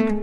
ఏం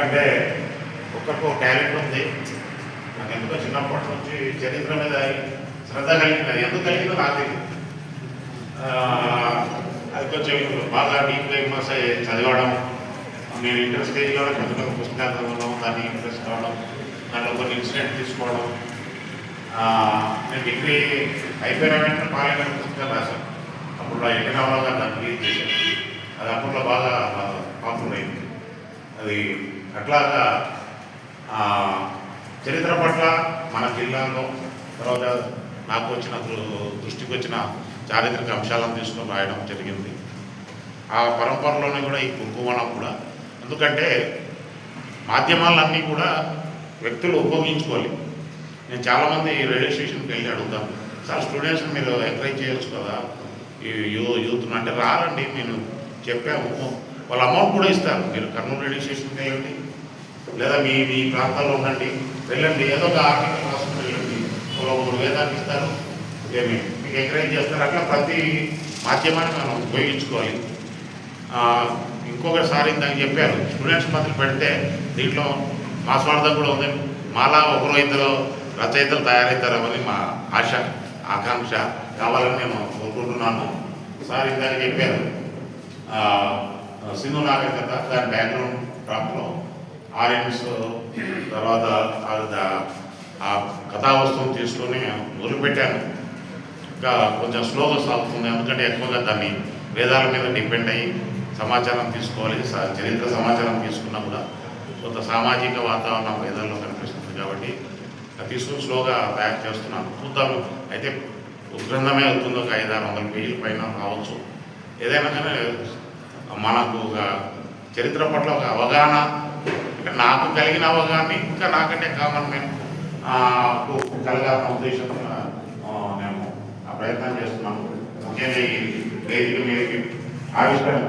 ఎందుకంటే ఒక్కరికి ఒక టాలెంట్ ఉంది. నాకు ఎందుకో చిన్నప్పటి నుంచి చరిత్ర మీద శ్రద్ధ కలిగినది ఎందుకు కలిగిందో నాకు తెలియదు అది కొంచెం బాగా డీప్గా ఇమర్స్ అయ్యి చదవడం నేను ఇంటర్ స్టేజ్లో పెద్ద కొంత పుస్తకాలు చదవడం దాన్ని ఇంట్రెస్ట్ కావడం దాంట్లో కొన్ని ఇన్సిడెంట్ తీసుకోవడం. నేను డిగ్రీ అయిపోయిన వెంటనే పార్లమెంట్ పుస్తకాలు రాశాను. అప్పుడు ఎక్కడ రామారావు దాన్ని రిలీజ్ అది అప్పట్లో బాగా పాపులర్ అయింది. అది అట్లాగా చరిత్ర పట్ల మన జిల్లాలో తర్వాత నాకు వచ్చిన దృ- దృష్టికి వచ్చిన చారిత్రక అంశాలను తీసుకొని రాయడం జరిగింది. ఆ పరంపరలోనే కూడా ఈ కుంకుమణం కూడా. ఎందుకంటే మాధ్యమాలన్నీ కూడా వ్యక్తులు ఉపయోగించుకోవాలి. నేను చాలామంది రైల్వే స్టేషన్కి వెళ్ళి అడుగుతాను సార్ స్టూడెంట్స్ మీరు ఎంకరేజ్ చేయొచ్చు కదా? ఈ యూ యూత్ అంటే రారండి నేను చెప్పాము వాళ్ళ అమౌంట్ కూడా ఇస్తారు. మీరు కర్నూలు రైల్వే స్టేషన్కి వెళ్ళండి. లేదా మీ మీ ప్రాంతాల్లో ఉండండి. వెళ్ళండి. ఏదో ఒక ఆర్టికల్ రాసుకుని వెళ్ళండి. ఒక వేదానికి ఇస్తారు. ఏమి మీకు ఎంకరేజ్ చేస్తారు. అట్లా ప్రతి మాధ్యమాన్ని మనం ఉపయోగించుకోవాలి. ఇంకొకసారి ఇందాక చెప్పారు. స్టూడెంట్స్ మధ్యలో పెడితే దీంట్లో మా స్వార్థం కూడా ఉంది. మాలా ఒకరు ఇద్దరు రచయితలు తయారవుతారని మా ఆశ ఆకాంక్ష కావాలని నేను కోరుకుంటున్నాను. సార్ ఇందాక చెప్పారు. సినిమా సింధు దాని బ్యాక్గ్రౌండ్ డ్రాప్లో ఆడియన్స్ తర్వాత ఆ కథావస్తువును తీసుకొని మొదలుపెట్టాను. ఇంకా కొంచెం స్లోగా సాగుతుంది. ఎందుకంటే ఎక్కువగా దాన్ని వేదాల మీద డిపెండ్ అయ్యి సమాచారం తీసుకోవాలి. చరిత్ర సమాచారం తీసుకున్నా కూడా కొంత సామాజిక వాతావరణం వేదాల్లో కనిపిస్తుంది కాబట్టి తీసుకుని స్లోగా తయారు చేస్తున్నాను. చూద్దాం అయితే గ్రంథమే అవుతుంది ఒక ఐదారు ఆరు వందల పేజీల పైన రావచ్చు. ఏదైనా కానీ మనకు ఒక చరిత్ర పట్ల ఒక అవగాహన నాకు కలిగిన అవగాహన ఇంకా నాకంటే కామన్ నేను కలగాల కలగాలన్న ఉద్దేశంతో ఆ, ప్రయత్నం చేస్తున్నాము ముఖ్యంగా ఈ వేదిక మీదకి ఆవిష్కరణ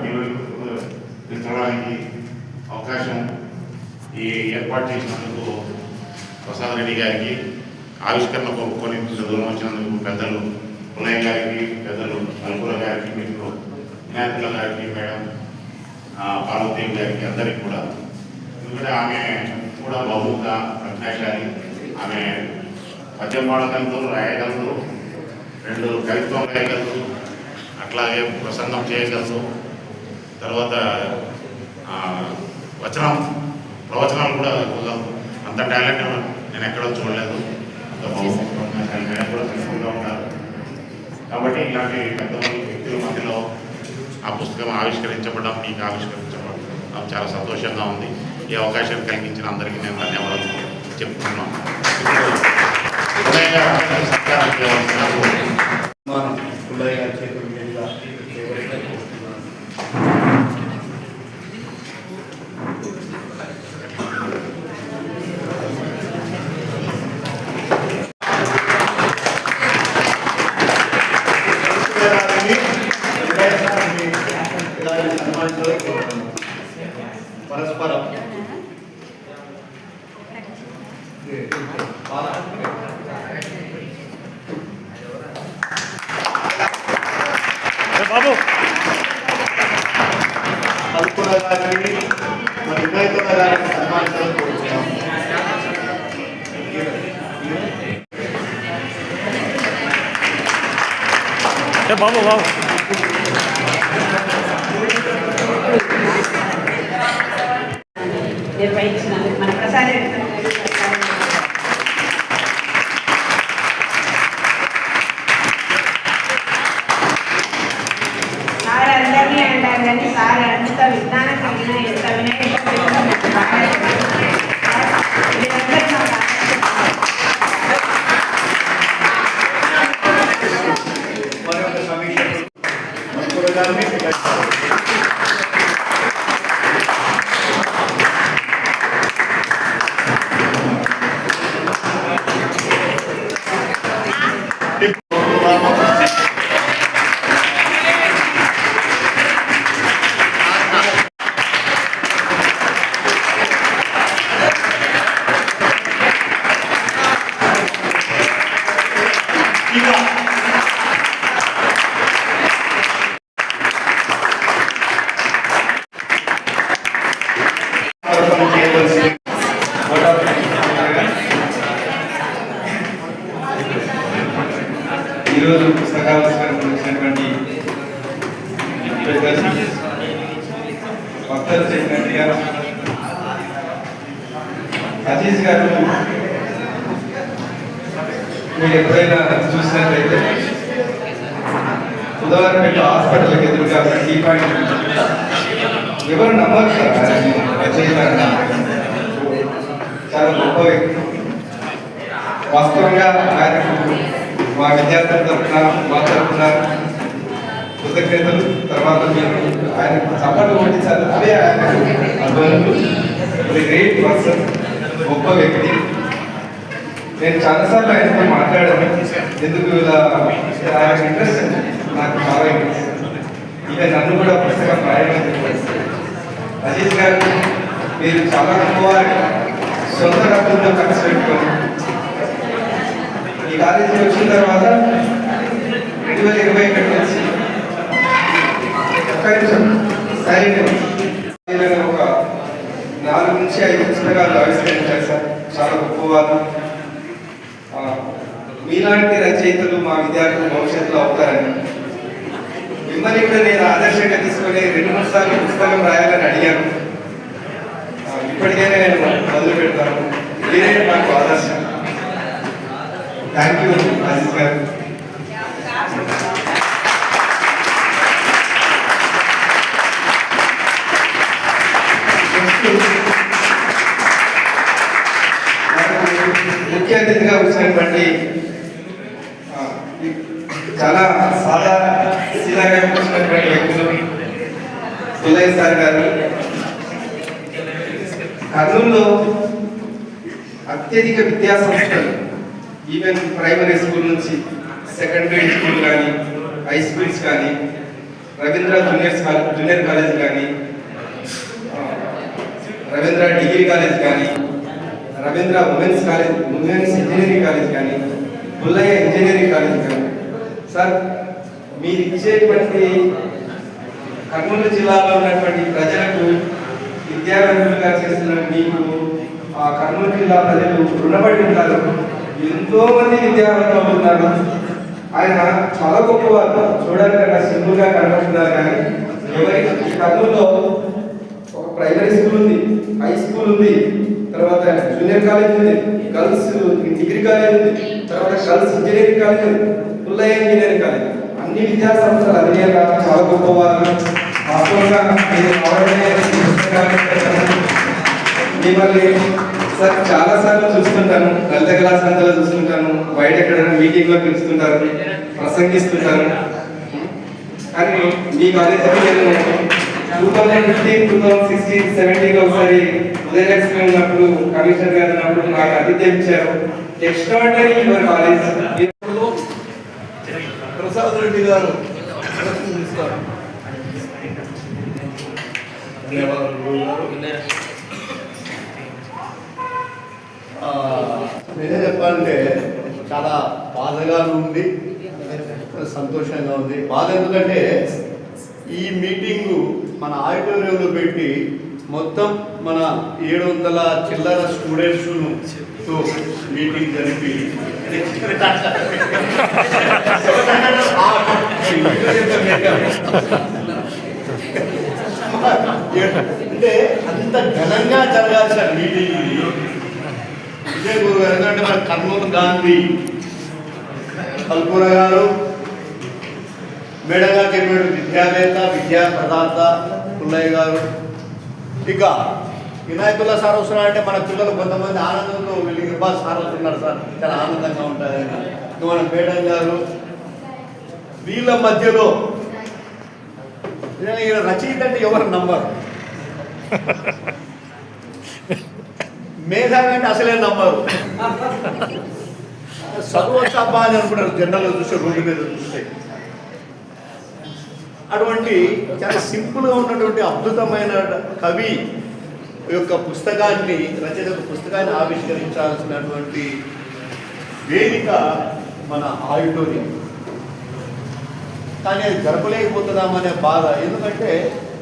అవకాశం ఈ ఏర్పాటు చేసినందుకు ప్రసాద్ రెడ్డి గారికి ఆవిష్కరణ కొనుక్కొని దూరం వచ్చినందుకు పెద్దలు పుల్లయ్య గారికి పెద్దలు అల్పుర గారికి మీకు వినాయకుల గారికి మేడం పార్వతీ గారికి అందరికి కూడా. ఎందుకంటే ఆమె కూడా బహుగా ప్రజ్ఞాశాలి. ఆమె పద్యం పాడగలదు రాయగలదు రెండు కవిత్వం రాయగలదు అట్లాగే ప్రసంగం చేయగలదు. తర్వాత వచనం ప్రవచనాలు కూడా ఇవ్వగలదు అంత టాలెంట్ నేను ఎక్కడో చూడలేదు. అంత బహుముఖ కూడా తెలుసుకుంటూ ఉంటారు. కాబట్టి ఇలాంటి పెద్ద వ్యక్తుల మధ్యలో ఆ పుస్తకం ఆవిష్కరించబడడం మీకు ఆవిష్కరించబడడం. నాకు చాలా సంతోషంగా ఉంది. ఈ అవకాశం కలిగించిన అందరికీ నేను ధన్యవాదాలు చెప్తున్నాను. ఇప్పుడు గారి మీదుగా చేయవలసిన కోరుతున్నాను ఇలాంటి సన్మానించాలని కోరుతున్నాను. పరస్పరం బాబు కల్పన గారిని మరి వినాయక గారిని కోరుతున్నాం బాబు బాబు మా తరఫున మా తరఫున కృతజ్ఞతలు. తర్వాత మీరు ఆయన చప్పట్లు కొట్టించారు అదే ఆయన అధ్వనులు గ్రేట్ పర్సన్ గొప్ప వ్యక్తి. నేను చాలాసార్లు ఆయనతో మాట్లాడాను. ఎందుకు ఇలా ఆయన ఇంట్రెస్ట్ నాకు చాలా ఇంట్రెస్ట్ ఇక నన్ను కూడా పుస్తకం రాయమని అజీత్ గారు మీరు చాలా ఎక్కువ సొంత డబ్బులతో ఖర్చు పెట్టుకొని ఈ కాలేజీకి వచ్చిన తర్వాత రెండు వేల ఇరవై ఒకటి నుంచి ఒక్క నిమిషం సైలెంట్. ఒక నాలుగు నుంచి ఐదు పుస్తకాలు ఆవిష్కరించారు సార్. చాలా గొప్పవారు. మీలాంటి రచయితలు మా విద్యార్థులు భవిష్యత్తులో అవుతారని. మిమ్మల్ని కూడా నేను ఆదర్శంగా తీసుకొని రెండు మూడు సార్లు పుస్తకం రాయాలని అడిగాను. ఇప్పటికైనా నేను మొదలు పెడతాను. మీరే నాకు ఆదర్శం. థ్యాంక్ యూ అజిత్ గారు ముఖ్య అతిథిగా వచ్చినటువంటి చాలా సాదా సీదాగా కూర్చున్నటువంటి వ్యక్తులు సులయ్ సార్ గారు. కర్నూలులో అత్యధిక విద్యా సంస్థలు ఈవెన్ ప్రైమరీ స్కూల్ నుంచి సెకండ్ గ్రేడ్ స్కూల్ కానీ హై స్కూల్స్ కానీ Ravindra juniors college junior college కానీ రవీంద్ర డిగ్రీ కాలేజ్ కానీ Ravindra women's college women's engineering college కానీ పుల్లయ్య ఇంజనీరింగ్ కాలేజ్ కానీ. సార్ మీరు ఇచ్చేటువంటి కర్నూలు జిల్లాలో ఉన్నటువంటి ప్రజలకు విద్యావంతులుగా చేసిన మీకు ఆ కర్నూలు జిల్లా ప్రజలు రుణపడి ఉంటారు. ఎంతో మంది విద్యావంతులు అవుతున్నారు. ఆయన చాలా గొప్పవారు. చూడడానికి అక్కడ సింపుల్గా కనబడుతున్నారు కానీ ఎవరి కర్నూలులో ఒక ప్రైమరీ స్కూల్ ఉంది హై స్కూల్ ఉంది తర్వాత జూనియర్ కాలేజ్ ఉంది గర్ల్స్ డిగ్రీ కాలేజ్ ఉంది తర్వాత గర్ల్స్ ఇంజనీరింగ్ కాలేజ్ ఉంది పుల్లయ్య ఇంజనీరింగ్ కాలేజ్ అన్ని విద్యా సంస్థలు అధినేత చాలా గొప్పవారు. వాస్తవంగా నేను మిమ్మల్ని సార్ చాలా సార్లు చూస్తుంటాను లలిత కళా సంస్థలో చూస్తుంటాను బయట ఎక్కడైనా మీటింగ్లో పిలుస్తుంటారు ప్రసంగిస్తుంటారు. కానీ మీ కాలేజీకి నేను two thousand fifteen two thousand sixteen seventeen ఒకసారి ఉదయలక్ష్మి ఉన్నప్పుడు కమిషనర్ గారు ఉన్నప్పుడు నాకు అతిథ్యం ఇచ్చారు extraordinary your college Prasad Reddy garu. ధన్యవాదాలు నేనే చెప్పాలంటే చాలా బాధగా ఉంది. సంతోషంగా ఉంది. బాధ ఎందుకంటే ఈ మీటింగు మన ఆడిటోరియంలో పెట్టి మొత్తం మన ఏడు వందల చిల్లర స్టూడెంట్స్ను మీటింగ్ జరిపి అంటే అంత ఘనంగా జరగాల్సిన మీటింగ్ విజయ్ గురు గారు ఎందుకంటే మన కర్నూలు గాంధీ. కల్పూర గారు మేడగా గారు చెప్పిన విద్యావేత్త విద్యా ప్రదాత పుల్లయ్య గారు. ఇక వినాయకుల సార్ వస్తున్నారు అంటే మన పిల్లలు కొంతమంది ఆనందంతో వెళ్ళి బా సార్ వస్తున్నారు సార్. చాలా ఆనందంగా ఉంటారు మన మేడం గారు. వీళ్ళ మధ్యలో రచయిత అంటే ఎవరు నంబరు మేధావి అంటే అసలే నమ్మరు. చదువచ్చబ్బా అని అనుకుంటారు జనరల్ చూస్తే రోడ్డు మీద చూస్తే. అటువంటి చాలా సింపుల్గా ఉన్నటువంటి అద్భుతమైన కవి యొక్క పుస్తకాన్ని రచయిత పుస్తకాన్ని ఆవిష్కరించాల్సినటువంటి వేదిక మన ఆడిటోరియం. కానీ అది జరపలేకపోతున్నామనే బాధ. ఎందుకంటే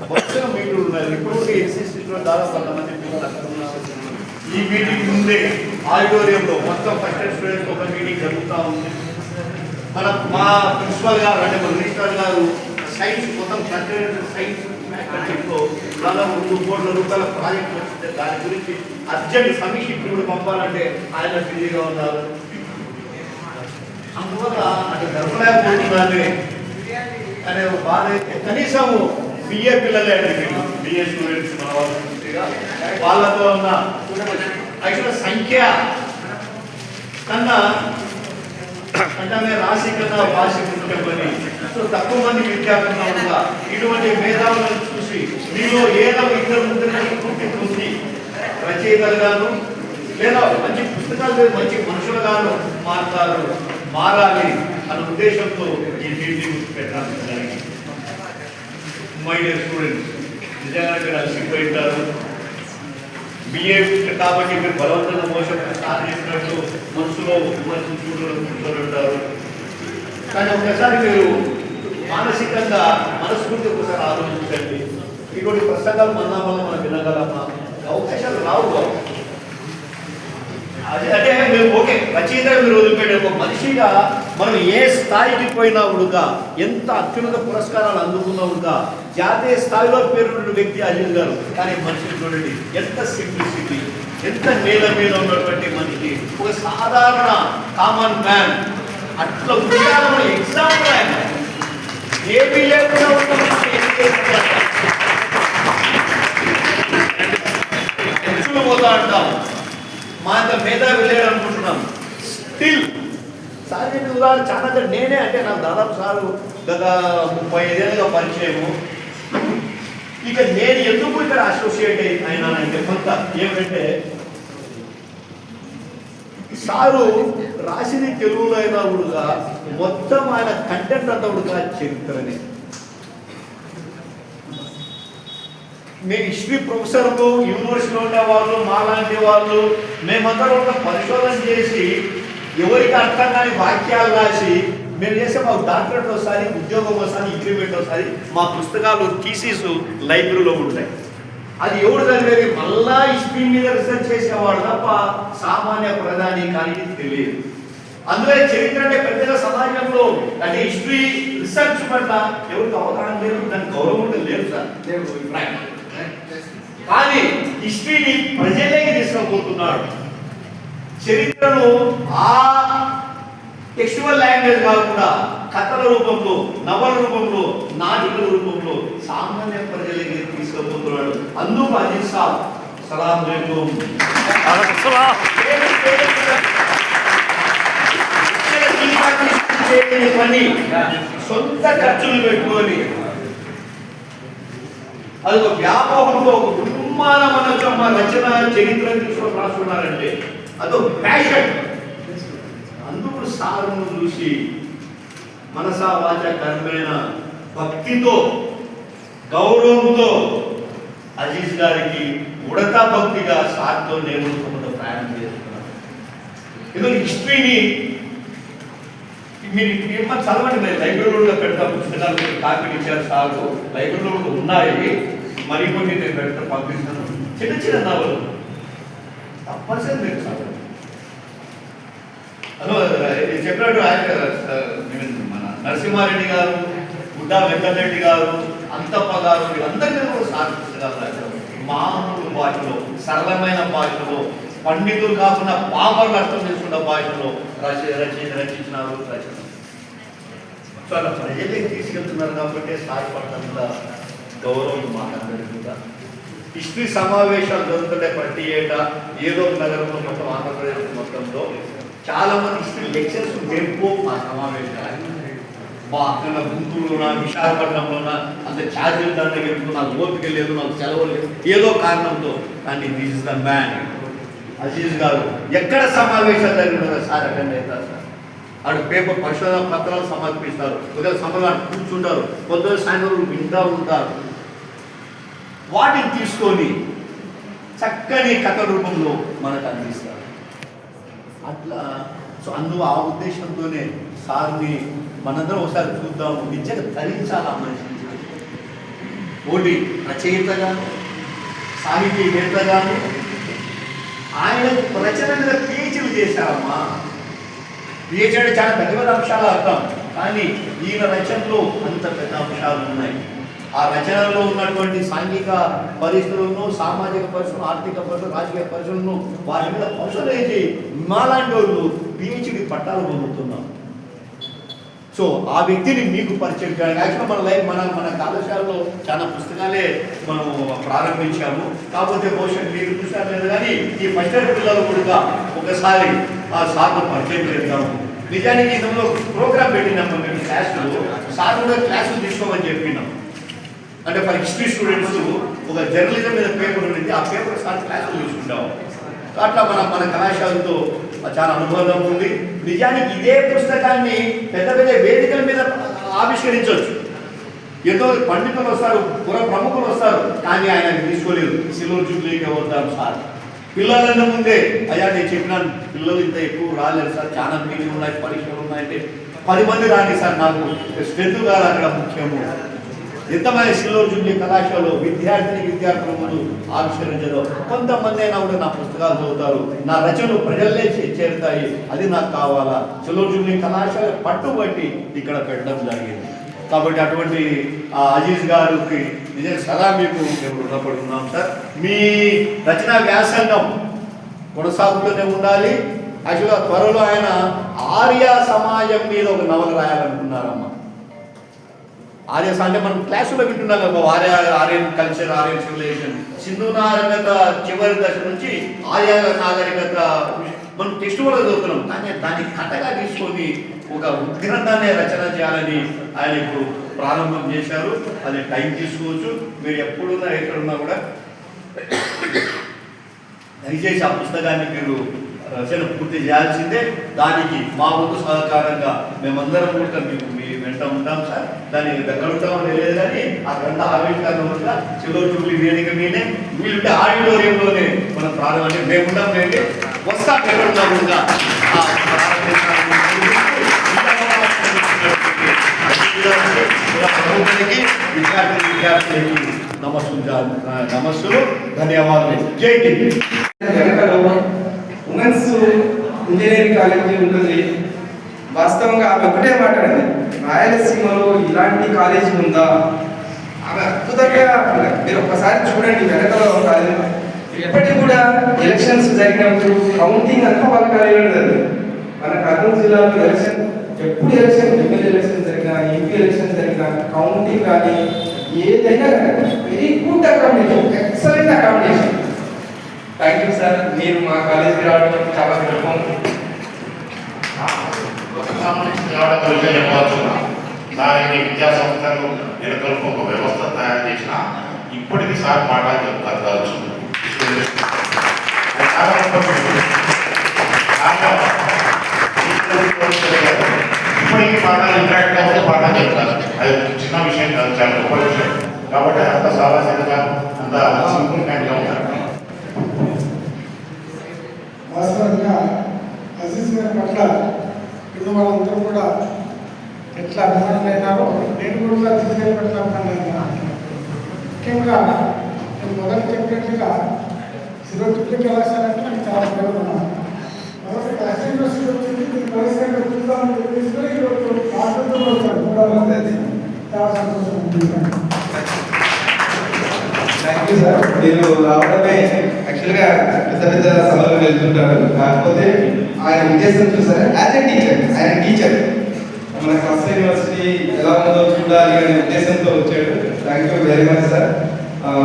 మొత్తం మీటింగ్ ఉన్నారు ఇప్పుడు ఎన్సీసీలో దాదాపు కొంతమంది పిల్లలు అక్కడ ఉన్నారు. ఈ మీటింగ్ ముందే ఆడిటోరియంలో మొత్తం ఫస్ట్ ఇయర్ స్టూడెంట్స్ ఒక మీటింగ్ జరుగుతూ ఉంది. మన మా ప్రిన్సిపల్ గారు అంటే మన రిజిస్టర్ గారు సైన్స్ మొత్తం ఫస్ట్ సైన్స్ ఫ్యాకల్టీతో దాదాపు రెండు కోట్ల రూపాయల ప్రాజెక్ట్ వచ్చింది. దాని గురించి అర్జెంట్ సమీక్ష ఇప్పుడు పంపాలంటే ఆయన బిజీగా ఉన్నారు. అందువల్ల అది జరపలేకపోతున్నానే అనే బాధ. కనీసము కనీసం బిఏ పిల్లలే అండి బిఏ స్టూడెంట్స్ మన వాళ్ళు. వాళ్ళతో ఉన్న యాక్చువల్ సంఖ్య కన్నా అంటే రాశి కన్నా భాష ముఖ్యమని సో తక్కువ మంది విద్యార్థులు ఉండగా ఇటువంటి మేధావులను చూసి మీలో ఏదో ఇద్దరు ముగ్గురు పూర్తి పొంది రచయితలుగాను లేదా మంచి పుస్తకాలు చదివి మంచి మనుషులుగాను మారుతారు మారాలి అన్న ఉద్దేశంతో ఈ మీటింగ్ పెట్టాలి మై డియర్ స్టూడెంట్స్ నిజంగా మీరు అలసిపోయి ఉంటారు బిఏ కాబట్టి మీరు బలవంతంగా మోసం సాధించినట్టు మనసులో విమర్శించుకుంటూ ఉంటారు. కానీ ఒకసారి మీరు మానసికంగా మనస్ఫూర్తి ఒకసారి ఆలోచించండి. ఇటువంటి ప్రసంగాలు మన్నా వల్ల మనం వినగలమా? అవకాశాలు రావు కావు. అదే అంటే మేము ఓకే రచయిత మీరు వదిలిపెట్టే ఒక మనిషిగా మనం ఏ స్థాయికి పోయినా ఉడుక ఎంత అత్యున్నత పురస్కారాలు అందుకున్నా ఉడుక జాతీయ స్థాయిలో పేరున్న వ్యక్తి అజిత్ గారు. కానీ మనిషి చూడండి ఎంత సింప్లిసిటీ ఎంత నేల మీద ఉన్నటువంటి మనిషి. ఒక సాధారణ కామన్ మ్యాన్ అట్లా ఉండాలని ఎగ్జాంపుల్ ఆయన. ఏమీ లేకుండా ఉన్న మనిషి ఏం ఎత్తులు పోతా అంటాం. మా అంత మేధావి లేడు అనుకుంటున్నాం స్టిల్ సార్ ఉదాహరణ చాలా నేనే అంటే నాకు దాదాపు సారు గత ముప్పై ఐదేళ్ళుగా పరిచయము. ఇక నేను ఎందుకు ఇక్కడ అసోసియేట్ అయినానంటే కొంత ఏమంటే సారు రాసింది తెలుగులో అయినా కూడా మొత్తం ఆయన కంటెంట్ అంతా కూడా చరిత్రనే. మేము హిస్టరీ ప్రొఫెసర్లు యూనివర్సిటీలో ఉండే వాళ్ళు మాలాంటి వాళ్ళు మేమందరం ఒక పరిశోధన చేసి ఎవరికి అర్థం కాని వాక్యాలు రాసి మేము చేసే మాకు డాక్టరేట్ వస్తుంది ఉద్యోగం వస్తుంది ఇంక్రిమెంట్ వస్తుంది మా పుస్తకాలు థీసీస్ లైబ్రరీలో ఉంటాయి. అది ఎవరు చదివేది? మళ్ళా హిస్టరీ మీద రీసెర్చ్ చేసేవాడు తప్ప సామాన్య ప్రధాని కానీ తెలియదు. అందులో చరిత్ర అంటే పెద్దగా సమాజంలో అంటే హిస్టరీ రీసెర్చ్ పట్ల ఎవరికి అవగాహన లేదు దానికి గౌరవం కూడా లేదు సార్. కానీ హిస్టరీని ప్రజలకి తీసుకుపోతున్నాడు చరిత్రను ఆ టెక్స్టువల్ లాంగ్వేజ్ కాకుండా కథల రూపంలో నవల రూపంలో నాటికల రూపంలో సామాన్య ప్రజలకి తీసుకుపోతున్నాడు. అందుకు అజిత్ సాబ్ సలాం పని సొంత ఖర్చులు పెట్టుకొని అది ఒక వ్యామోహంతో ఒక బ్రహ్మాండం అనొచ్చు రచన చరిత్ర తీసుకొని రాసుకున్నారంటే అదొక ప్యాషన్ సారును చూసి మనసా వాచ కర్మేణ భక్తితో గౌరవంతో అజీజ్ గారికి ఉడతా భక్తిగా సార్తో నేను కొంత ప్రయాణం చేస్తున్నాను ఎందుకంటే హిస్టరీని మీరు ఏమన్నా చదవండి నేను లైబ్రరీలో పెడతాం పుస్తకాలు మీరు కాపీలు ఇచ్చారు సాగు లైబ్రరీలో కూడా ఉన్నాయి. మరికొన్ని నేను పెడతాను పంపిస్తాను. చిన్న చిన్న నవలు. తప్పనిసరి మీరు చదవండి చెప్పినట్టు ఆయన కదా, మన నరసింహారెడ్డి గారు గుడ్డా వెంకటరెడ్డి గారు అంతప్ప గారు వీళ్ళందరికీ కూడా సార్ మామూలు భాషలో సరళమైన భాషలో పండితులు కాకుండా పాపలు అర్థం చేసుకున్న భాషలో రచ రచి రచించినారు రచన సో ప్రజలే తీసుకెళ్తున్నారు కాబట్టి సార్ గౌరవం మాకందరికీ కూడా. హిస్టరీ సమావేశాలు జరుగుతుంటే ప్రతి ఏటా. ఏదో నగరంలో మొత్తం ఆంధ్రప్రదేశ్ మొత్తంలో. చాలా మంది లెక్చర్స్ వెంపు మా సమావేశాలు. మా అక్కడ గుంటూరులోనా విశాఖపట్నంలోనా అంత ఛార్జీలు దాంట్లో వెళ్తూ నాకు ఓపిక లేదు నాకు సెలవు లేదు. ఏదో కారణంతో. కానీ this is the man Aziz garu ఎక్కడ సమావేశాలు జరిగిన సార్ అటెండ్ అవుతారు సార్. అటు పేపర్ పరిశోధన పత్రాలు సమర్పిస్తారు. ఒకవేళ సమాధానం కూర్చుంటారు. కొద్దిగా సాయంత్రం వింటూ ఉంటారు. వాటిని తీసుకొని చక్కని కథ రూపంలో మనకు అందిస్తారు. అట్లా. సో అందులో ఆ ఉద్దేశంతోనే సార్ని మనందరం ఒకసారి చూద్దాము నిజంగా ధరించాలి ఆ మనిషిని? ఓటి రచయితగాను సాహితీవేత్తగాను ఆయన ప్రచన మీద పీహెచ్డీ చేశారమ్మా. పిహెచ్డీ చాలా పెద్ద పెద్ద అంశాలు అర్థం. కానీ ఈయన రచనలో అంత పెద్ద అంశాలు ఉన్నాయి. ఆ రచనలో ఉన్నటువంటి సాంఘిక పరిస్థితులను సామాజిక పరిస్థితులు ఆర్థిక పరిస్థితులు రాజకీయ పరిస్థితులను వారి మీద పరిశోధించి మాలాంటి వాళ్ళు పిహెచ్డి పట్టాలు పొందుతున్నాం సో ఆ వ్యక్తిని మీకు పరిచయం చేయాలి. యాక్చువల్గా మన లైఫ్ మన మన కళాశాలలో చాలా పుస్తకాలే మనం ప్రారంభించాము. కాకపోతే బహుశా మీరు చూసారు లేదు కానీ ఈ ఫస్ట్ ఇయర్ పిల్లలు కూడా ఒకసారి ఆ సార్ను పరిచయం చేద్దాము. నిజానికి ఇందులో ప్రోగ్రామ్ పెట్టినాము మేము క్లాసులు సార్ కూడా క్లాసులు తీసుకోమని చెప్పినాం. అంటే ఫర్ హిస్టరీ స్టూడెంట్స్ ఒక జర్నలిజం మీద పేపర్ ఉండింది. ఆ పేపర్ సార్ క్లాసులు తీసుకుంటాం. అట్లా మన మన కళాశాలతో చాలా అనుబంధం ఉంది. నిజానికి ఇదే పుస్తకాన్ని పెద్ద పెద్ద వేదికల మీద ఆవిష్కరించవచ్చు. ఎంతో పండితులు వస్తారు పుర ప్రముఖులు వస్తారు కానీ ఆయన తీసుకోలేదు. సిల్వర్ జూబ్లీకి వద్దాం సార్. పిల్లలన్న ముందే అయ్యా నేను చెప్పినాను పిల్లలు ఇంత ఎక్కువ రాలేదు సార్ చాలా మీటింగ్ ఉన్నాయి పరీక్షలు ఉన్నాయంటే పది మంది రాని సార్ నాకు. స్ట్రెంత్ కాదు అక్కడ ముఖ్యము. ఎంతమంది సిల్వర్ జూబ్లీ కళాశాలలో విద్యార్థిని విద్యార్థుల ముందు ఆవిష్కరించదో కొంతమంది అయినా కూడా నా పుస్తకాలు చదువుతారు. నా రచనలు ప్రజల్లే చేరుతాయి. అది నాకు కావాలా? సిల్వర్ జూబ్లీ కళాశాల పట్టుబట్టి ఇక్కడ పెట్టడం జరిగింది. కాబట్టి అటువంటి అజీజ్ గారికి నిజంగా సదా మీకు మేము రుణపడి ఉన్నాం సార్. మీ రచనా వ్యాసంగం కొనసాగుతూనే ఉండాలి. యాక్చువల్గా త్వరలో ఆయన ఆర్య సమాజం మీద ఒక నవల రాయాలనుకున్నారమ్మా. ఆర్యస్ అంటే మనం క్లాసులో వింటున్నాం కదా Arya Aryan culture Aryan civilisation Sindhu నాగరికత చివరి దశ నుంచి ఆర్య నాగరికత మనం టెక్స్ట్ కూడా చదువుతున్నాం. కానీ దాన్ని కథగా తీసుకొని ఒక ఉద్గ్రంథాన్ని రచన చేయాలని ఆయన ఇప్పుడు ప్రారంభం చేశారు. అది టైం తీసుకోవచ్చు. మీరు ఎప్పుడున్నా ఎక్కడున్నా కూడా దయచేసి ఆ పుస్తకాన్ని మీరు రచన పూర్తి చేయాల్సిందే. దానికి మా వంతు సహకారంగా మేమందరం కూడా మీకు మీ వెంట ఉంటాం సార్. దాన్ని దగ్గరుంటామని తెలియదు కానీ ఆ గ్రంథ ఆవిష్కరణ వల్ల చెలో చూపులి వేదిక మీదే వీళ్ళుంటే ఆడిటోరియంలోనే మనం ప్రారంభం అంటే మేము ఉంటాం లేండి. వస్తాం కూడా. విద్యార్థి విద్యార్థులకి నమస్సు నమస్సులు ధన్యవాదాలు జై ఉమెన్స్ ఇంజనీరింగ్ కాలేజీ ఉంటుంది. వాస్తవంగా ఆమె ఒకటే మాట్లాడింది రాయలసీమలో ఇలాంటి కాలేజీ ఉందా? ఆమె అద్భుతంగా మీరు ఒక్కసారి చూడండి వెనకలో కాలేజీ ఇప్పటికి కూడా ఎలక్షన్స్ జరిగినప్పుడు కౌంటింగ్ అంతా వాళ్ళ కాలేజీలో జరుగుతుంది మన కర్నూలు జిల్లాలో ఎలక్షన్ ఎప్పుడు ఎలక్షన్ ఎమ్మెల్యే ఎలక్షన్ జరిగినా ఎంపీ ఎలక్షన్ జరిగినా కౌంటింగ్ కానీ ఏదైనా very good accommodation excellent accommodation thank you sir మీరు మా కాలేజీకి రావడం చాలా గర్వం. సంబంధించిన కాబట్టి చెప్పవచ్చు దానికి విద్యా సంస్థలు నెలకొల్పు ఒక వ్యవస్థ తయారు చేసిన ఇప్పటికి సార్ పాఠాలు చెప్తారు కావచ్చు అది ఇప్పటికీ పాఠాలు ఇంటరాక్ట్ అవుతే పాఠాలు చెప్తారు అది చిన్న విషయం కాదు చాలా గొప్ప విషయం కాబట్టి అంత సావాసికగా అంత సింపుల్ కైండ్గా ఉంటారు వాస్తవంగా అజీజ్ గారి పట్ల ఇప్పుడు వాళ్ళందరూ కూడా ఎట్లా అభిమానులైనారో నేను కూడా అజీజ్ గారి ముఖ్యంగా నేను మొదలు చెప్పినట్టుగా శిరోటిప్లి కళాశాల అంటే నాకు చాలా ప్రేమ మొదటి కాశీ యూనివర్సిటీ వచ్చింది చూద్దామని చెప్పేసి ఈరోజు మాట్లాడుతూ చాలా సంతోషం. ఉంది థ్యాంక్ యూ సార్ నేను రావడమే గా పెద్ద పెద్ద సభలు వెళ్తుంటారు. కాకపోతే ఆయన ఉద్దేశం చూసారా? యాజ్ ఎ టీచర్ ఆయన టీచర్ మన కస్త యూనివర్సిటీ ఎలా ఉందో చూడాలి అనే ఉద్దేశంతో వచ్చాడు. Thank you very much sir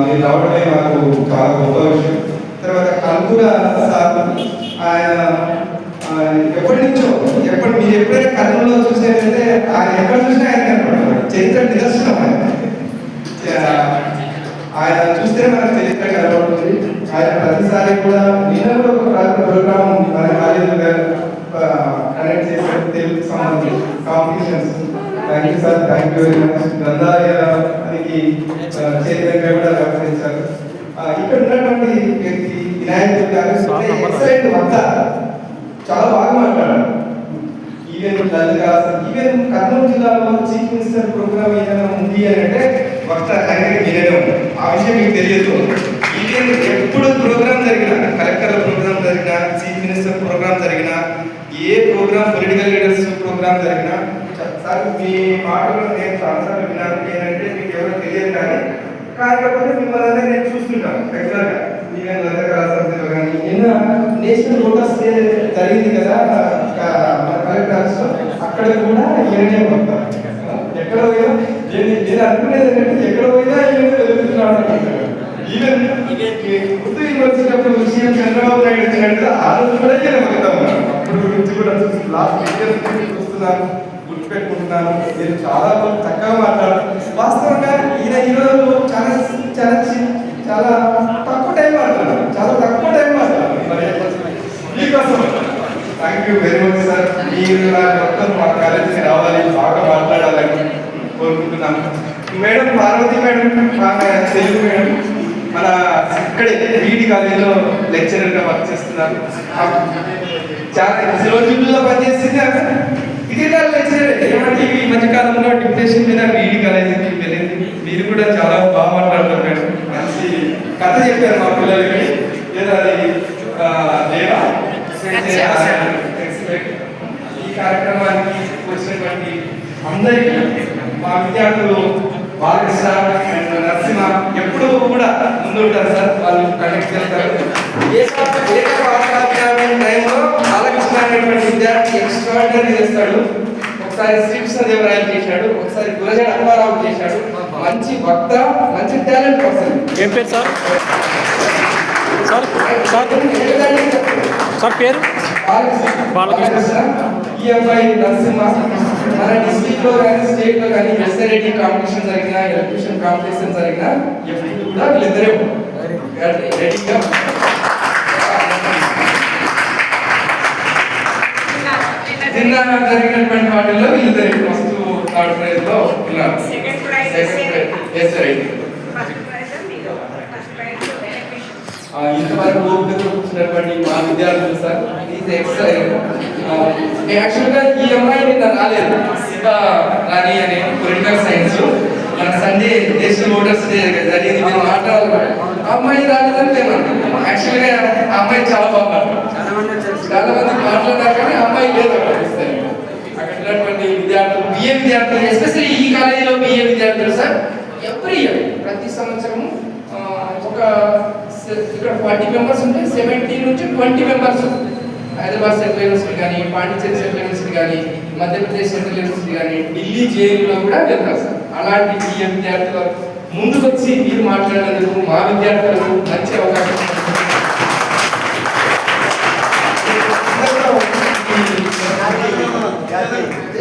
మీరు రావడమే మాకు చాలా గొప్ప విషయం. తర్వాత కల్పూర సార్ ఆయన ఎప్పటి నుంచో ఎప్పటి మీరు ఎప్పుడైనా కర్నూలులో చూసేటంటే ఆయన ఎక్కడ చూసినా ఆయన కనపడతారు చరిత్ర నిదర్శనం ఆయన. ఆయన చూస్తే మనకు చరిత్ర కనబడుతుంది ఆయన ప్రతిసారి కూడా నిన్న కూడా ఒక ప్రోగ్రామ్ మన కాలేజీలో కనెక్ట్ చేసే తెలుగు సంబంధించి competitions thank you sir thank you very much గ్రంథాలయానికి కూడా వ్యవహరించారు ఇక్కడ ఉన్నటువంటి వ్యక్తి వినాయకుడు గారు ఎక్సలెంట్ వక్త చాలా బాగా మాట్లాడారు. ఈవెన్ లలిత ఈవెన్ కర్నూలు జిల్లాలో చీఫ్ మినిస్టర్ ప్రోగ్రామ్ ఏదైనా ఉంది అని అంటే వక్త ఆయన వినడం ఆ విషయం మీకు తెలియదు. ఈవెన్ ఎప్పుడు ప్రోగ్రామ్ జరిగినా కలెక్టర్ ప్రోగ్రామ్ జరిగినా చీఫ్ మినిస్టర్ ప్రోగ్రామ్ జరిగినా ఏ ప్రోగ్రామ్ పొలిటికల్ లీడర్స్ ప్రోగ్రామ్ జరిగినా సార్ మీ మాటలు నేను చాలాసార్లు విన్నాను. ఏంటంటే మీకు ఎవరో తెలియదు కానీ కాకపోతే మిమ్మల్ని నేను చూస్తుంటాను రెగ్యులర్గా ఈవెన్ లలిత కళాశాలలో కానీ నిన్న నేషనల్ ఓటర్స్ డే జరిగింది కదా ఆ, అక్కడ కూడా ఈయననే ఎక్కడ పోయినా నేను నేను అనుకునేది ఏంటంటే ఎక్కడ పోయినా ఈయన వెలుగుతున్నాడు ఈవెన్ ఉర్దూ యూనివర్సిటీ విషయం చంద్రబాబు నాయుడు అంటే ఆ రోజు కూడా ఈయన పోతా అప్పుడు గురించి కూడా చూసి లాస్ట్ ఇయర్ చూస్తున్నాను గుర్తుపెట్టుకుంటున్నాను. మీరు చాలా బాగా చక్కగా మాట్లాడారు వాస్తవంగా ఈయన ఈరోజు చాలా చాలా చాలా టైం మాట్లాడారు చాలా తక్కువ టైం మాట్లాడారు మీకోసం. Thank you very much sir మీరు నా మొత్తం మా కాలేజీకి రావాలి బాగా మాట్లాడాలని కోరుకుంటున్నాను. మేడం పార్వతి మేడం మా తెలుగు మేడం మన ఇక్కడే బీఈడి కాలేజీలో లెక్చరర్గా వర్క్ చేస్తున్నారు. చాలా రోజుల్లో పనిచేసింది ఆమె. కాదు లెక్చరర్. ఏమంటే ఈ మధ్యకాలంలో డిప్రెషన్ మీద బీఈడి కాలేజీకి వెళ్ళింది. మీరు కూడా చాలా బాగా మాట్లాడుతున్నారు మేడం. మంచి కథ చెప్పారు మా పిల్లలకి. ఏదో అది ఆ, దేవా ఈ కార్యక్రమానికి వచ్చినటువంటి అందరికీ మా విద్యార్థులు బాలకృష్ణ అండ్ నరసింహ ఎప్పుడూ కూడా ముందుంటారు సార్. వాళ్ళు కండక్ట్ చేస్తారు. టైంలో బాలకృష్ణ అనేటువంటి విద్యార్థి ఎక్స్ట్రాడినరీ చేస్తాడు. ఒకసారి శ్రీకృష్ణదేవరాయలు చేశాడు. ఒకసారి గురజాడ అప్పారావు చేశాడు. మంచి వక్త మంచి టాలెంట్ పర్సన్. ఏం పేరు సార్? సార్ సార్ సార్ పేరు? బాలకృష్ణ. ఈ అబ్బాయి నరసింహ. మన డిస్ట్రిక్ట్లో కానీ స్టేట్లో కానీ ఎస్ఆర్ఐటి కాంపిటీషన్ జరిగినా ఎలక్ట్రిషన్ కాంపిటీషన్ జరిగినా ఎప్పుడు కూడా వీళ్ళిద్దరే రెడీగా నిన్న జరిగినటువంటి వాటిల్లో వీళ్ళిద్దరే ఫస్ట్ థర్డ్ ప్రైజ్లో ఉన్నారు. ఇంతవరకు ఓపికతో కూర్చున్నటువంటి మా విద్యార్థులు సార్ ఇది ఎక్సలెంట్ యాక్చువల్గా ఈ అమ్మాయి నిన్న రాలేదు శివ రాణి అనే పొలిటికల్ సైన్స్ మన సండే నేషనల్ ఓటర్స్ డే జరిగింది మీరు మాట్లాడాలి అమ్మాయి రాలేదని మేము యాక్చువల్గా అమ్మాయి చాలా బాగా చాలా మంది మాట్లాడారు కానీ అమ్మాయి లేదు అక్కడ చూస్తే. అక్కడ ఉన్నటువంటి విద్యార్థులు బిఏ విద్యార్థులు ఎస్పెషల్లీ ఈ కాలేజీలో బిఏ విద్యార్థులు సార్ ఎవ్రీ ఇయర్ ప్రతి సంవత్సరము ఒక సె- ఇక్కడ ఫార్టీ మెంబర్స్ ఉంటే సెవెంటీ నుంచి twenty members Hyderabad central university కానీ పాండిచేరి సెంట్రల్ యూనివర్సిటీ కానీ మధ్యప్రదేశ్ సెంట్రల్ యూనివర్సిటీ కానీ ఢిల్లీ జేఎన్యూలో కూడా వెళ్తారు సార్ అలాంటి బిఏ విద్యార్థులు ముందుకు వచ్చి మీరు మాట్లాడినందుకు మా విద్యార్థులకు మంచి అవకాశం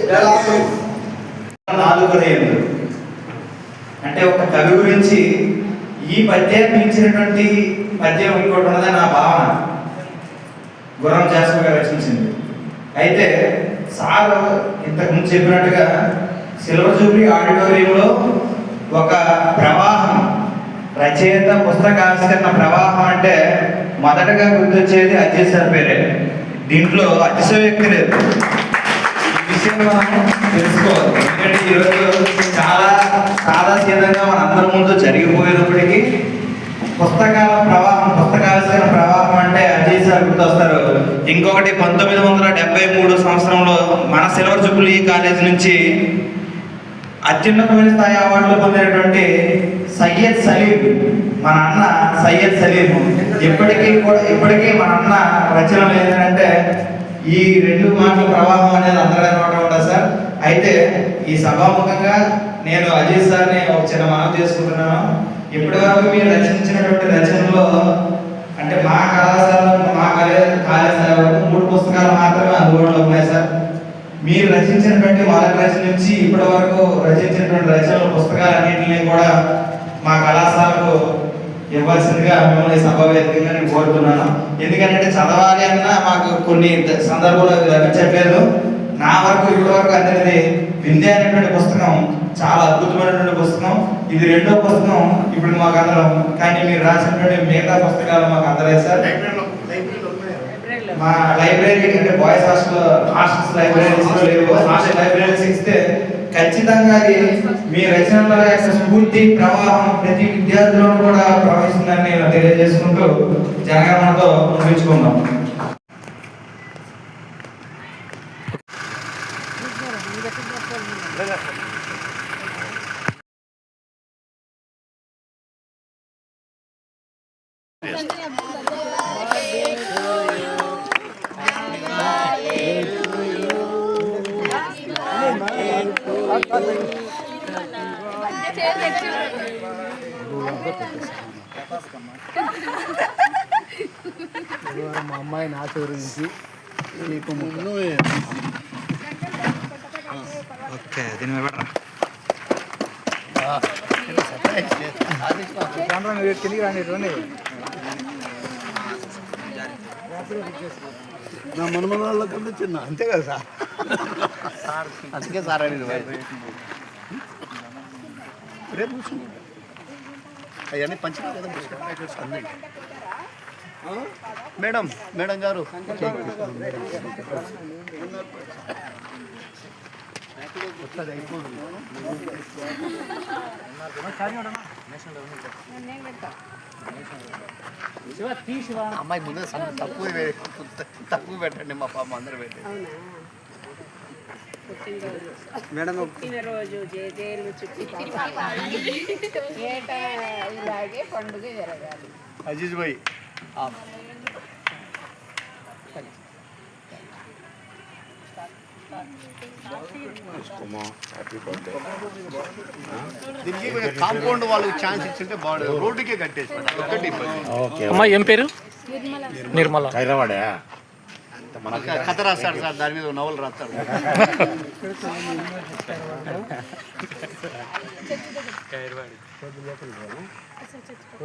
Gracias. హృదయములు అంటే ఒక కవి గురించి ఈ పద్యాన్ని మించినటువంటి పద్యం ఇంకోటి ఉన్నదని నా భావన. గురం జాస్మి గారు రచించింది. అయితే సార్ ఇంతకుముందు చెప్పినట్టుగా సిల్వర్ జూబ్లీ ఆడిటోరియంలో ఒక ప్రవాహం రచయిత పుస్తకావిష్కరణ ప్రవాహం అంటే మొదటగా గుర్తొచ్చేది అజయ్ సార్ పేరే. దీంట్లో అతిశయోక్తి లేదు. విషయం మనం తెలుసుకోవాలి. ఎందుకంటే ఈరోజు చాలా సాదాసీదంగా మన అందరి ముందు జరిగిపోయేటప్పటికీ పుస్తకాల ప్రవాహం పుస్తకావిష్కరణ ప్రవాహం అంటే అజయ్ సార్ గుర్తొస్తారు. ఇంకొకటి పంతొమ్మిది వందల డెబ్బై మూడు సంవత్సరంలో మన సిల్వర్ జుబ్లీ కాలేజ్ నుంచి అత్యున్నతమైన స్థాయి అవార్డులు పొందినటువంటి సయ్యద్ సలీం మన అన్న సయ్యద్ సలీం. ఇప్పటికీ కూడా ఇప్పటికీ మన అన్న రచనలు ఏంటంటే ఈ రెండు మాటల ప్రవాహం అనేది అందరూ అనమాట ఉంటుంది సార్? అయితే ఈ సభాముఖంగా నేను అజయ్ సార్ని ఒక చిన్న మనం చేసుకుంటున్నాను. ఇప్పటి వరకు మీరు రచించినటువంటి రచనలో అంటే మా కళాశాల మా కాలేజ్ కాలేజ్ వరకు మూడు పుస్తకాలు మాత్రమే అందుబాటులో ఉన్నాయి సార్. మీరు రచించినటువంటి మొదటి రచన నుంచి ఇప్పటి వరకు రచించినటువంటి రచనల పుస్తకాలన్నింటినీ కూడా మా కళాశాలకు ఇవ్వాల్సిందిగా మిమ్మల్ని సభావేదికగా నేను కోరుతున్నాను. ఎందుకంటే చదవాలి అన్నా మాకు కొన్ని సందర్భాలు లభించట్లేదు నా వరకు ఇప్పటి వరకు అందినది వింధ్య అనేటువంటి పుస్తకం చాలా అద్భుతమైనటువంటి పుస్తకం. ఇది రెండో పుస్తకం ఇప్పుడు మాకు అందరం కానీ మీరు రాసినటువంటి మిగతా పుస్తకాలు మాకు అందలేదు సార్. మా లైబ్రరీ అంటే బాయ్స్ హాస్టల్ హాస్టల్స్ లైబ్రరీస్లో లేవు. హాస్టల్ లైబ్రరీస్ ఇస్తే ఖచ్చితంగా అది మీ రచనల యొక్క స్ఫూర్తి ప్రవాహం ప్రతి విద్యార్థులను కూడా ప్రవహిస్తుందని నేను తెలియజేసుకుంటూ జనగణనతో ముగించుకుందాం. మా అమ్మాయి ఆశీర్వదించి చివరి నుంచి నీకు ఓకే దీని మీద తిరిగి రాని నా మనమనాళ్ళ కన్నా చిన్న. అంతే కదా సార్? అందుకే సార్ అనేది రేపు కూర్చుని అవన్నీ పంచినా కదా మేడం మేడం గారు. అమ్మాయి ముందే తక్కువ తక్కువ పెట్టండి మా పాప అందరూ పెట్టండి. మేడం పుట్టినరోజు జేజేలు చుట్టి ఏటా ఇలాగే పండుగ జరగాలి. అజీజ్ భాయ్ దీనికి కాంపౌండ్ వాళ్ళకి ఛాన్స్ ఇచ్చింటే బాగుండదు రోడ్డుకే కట్టేసి ఒక్కటి ఇబ్బంది. ఓకే. అమ్మా ఏం పేరు? నిర్మల హైదరాబాదే కథ రాస్తాడు సార్ దాని మీద నవలు రాస్తాడు.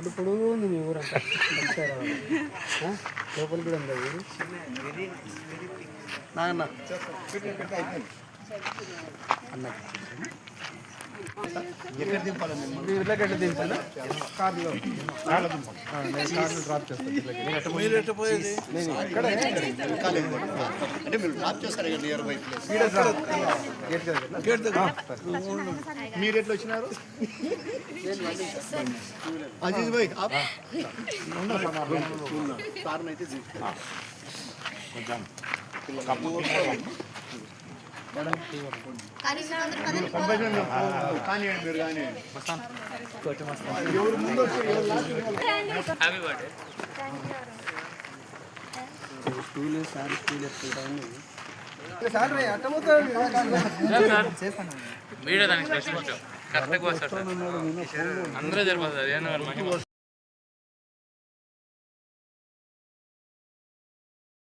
ఇప్పుడు మీ ఊరంతా లోపల కూడా ఉందా ఊరు నాన్న ఎక్కడ దింపాలి మిమ్మల్ని? ఇళ్ళకెళ్ళి దింపాను కార్లో. కార్లో నేను కార్లో డ్రాప్ చేస్తాను మీరు ఎట్ట పోయేది? ఇక్కడే అంటే మీరు డ్రాప్ చేస్తారు ఇక్కడ నియర్ బై ప్లేస్ ఈడ డ్రాప్ గేట్ దగ్గర. గేట్ దగ్గర. మీరు ఎట్లా వచ్చినారు? అజీజ్ భాయ్ ఆప్. అయితే కొంచెం. కప్పు స్కూల్ సార్ స్కూల్ సార్ దానికి అందరూ జరిపోతుంది